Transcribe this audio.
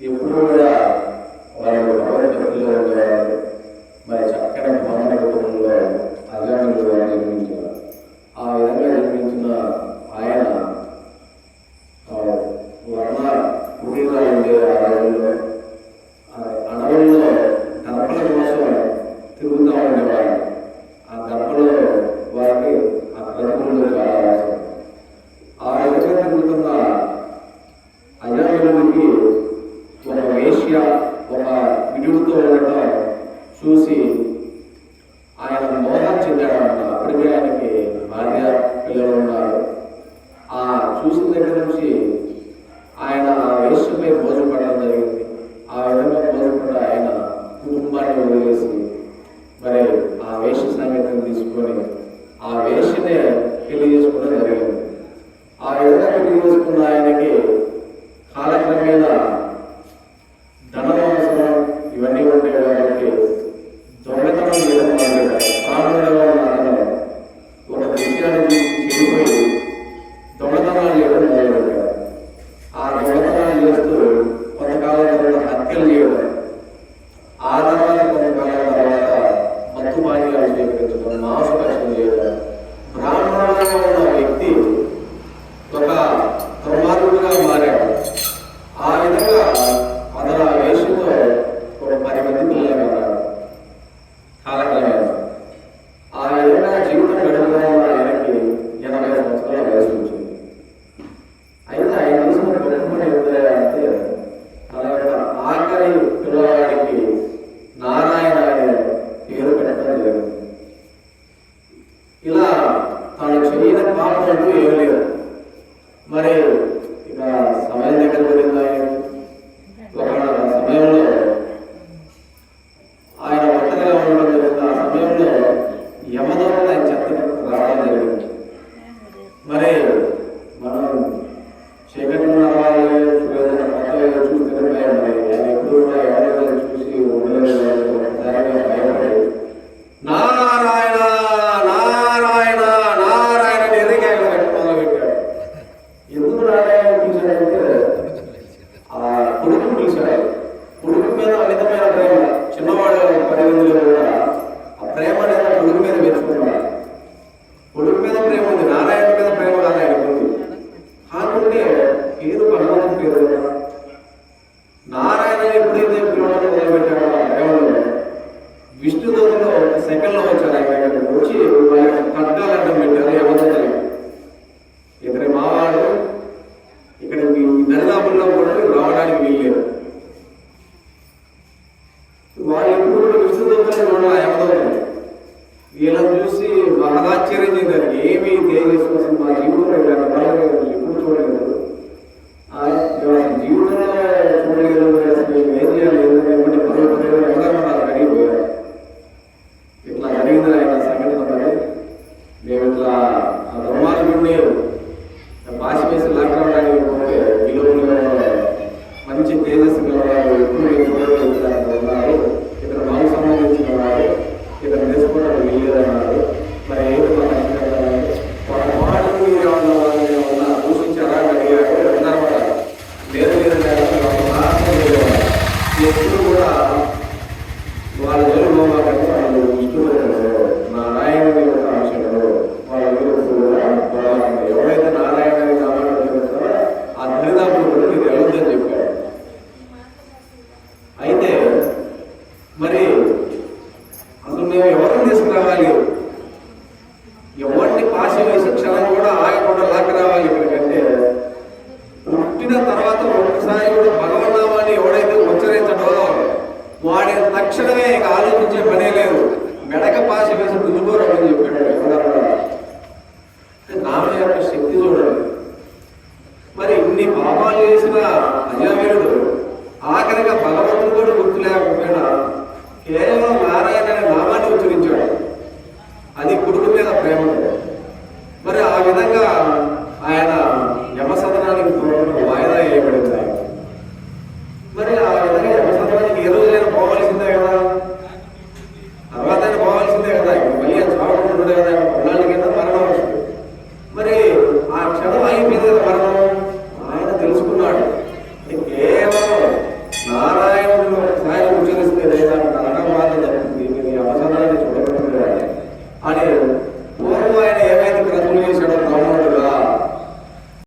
எப்பொழுது Lucy。ஆறாவது பரவாயில்ல பத்து மாநில மாசம் ఈయన పాపం ఏమీ లేదు. మరి ఉన్నా కూడా నువ్వు రావడానికి వీల్లేదు. వాళ్ళు ఎప్పుడు కూడా విసుగుతూనే ఉండాలి ఎవరు వీళ్ళని చూసి మహాశ్చర్యం చెందారు. ఏమీ తెలియజేసుకోవాల్సిన మా జీవితంలో ఇలా రాలేదు ఎప్పుడు చూడలేదు. జీవితంలో ఎవరైనా నాకు ఇట్లా జరిగింది ఆయన సంఘటన మేము ఇట్లా దుర్మార్గుడిని తీసుకురావాలి ఎవరిని పాశ వేసే క్షణం కూడా ఆగకుండా లాక్కరావాలి ఇప్పటికంటే పుట్టిన తర్వాత ఒక్కసారి కూడా భగవన్నామాన్ని ఎవడైతే ఉచ్చరించడో వాడి తక్షణమే ఆలోచించే పనే లేదు. మెడక పాసి వేసి దుద్దుకోరని చెప్పాడు. నామ యొక్క శక్తి చూడండి. మరి ఇన్ని పాపాలు చేసిన అజామీయుడు ఆఖరిగా భగవంతుడు కూడా గుర్తు లేకపోయినా కేవలం నారాయణ అనే నామాన్ని ఉచ్చరించాడు. అది కొడుకు మీద ప్రేమ. మరి ఆ విధంగా ఆయన